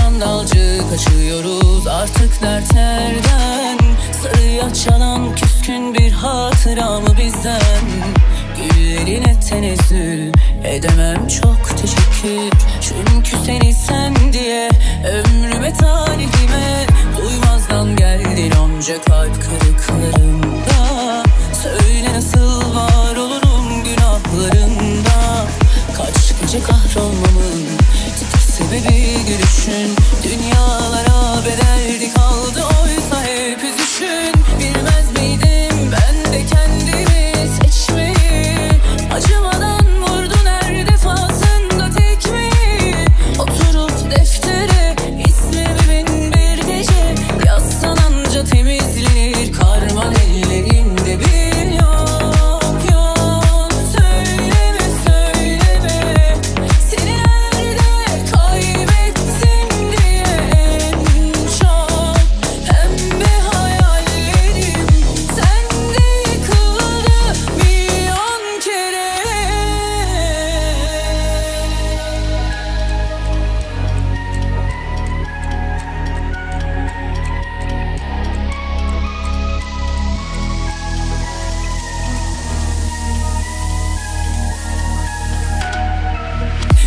Sandalcı kaçıyoruz artık dertlerden. Sarıya çalan küskün bir hatıra mı bizden? Güllerine tenezzül edemem çok teşekkür. Çünkü seni sen diye ömrüme talihime Duymazdan geldin. Onca kalp kırıklarımda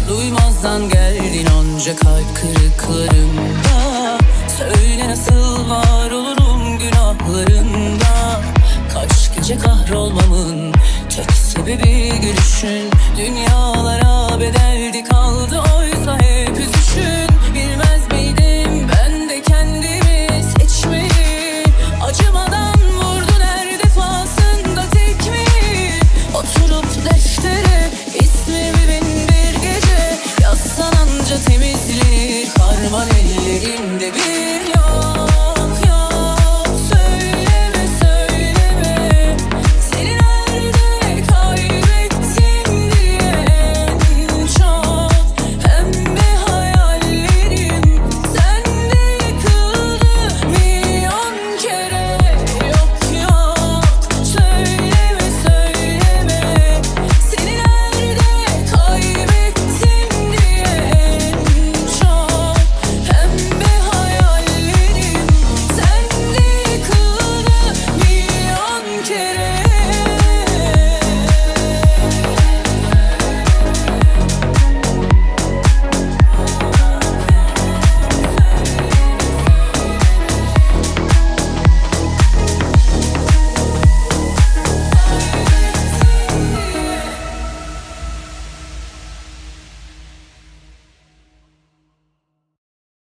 Duymazdan geldin onca kalp kırıklarımda Söyle nasıl var olurum günahlarında. Kaç gece kahrolmamın tek sebebi gülüşün. Dünyalara bedel Harman ellerimde bir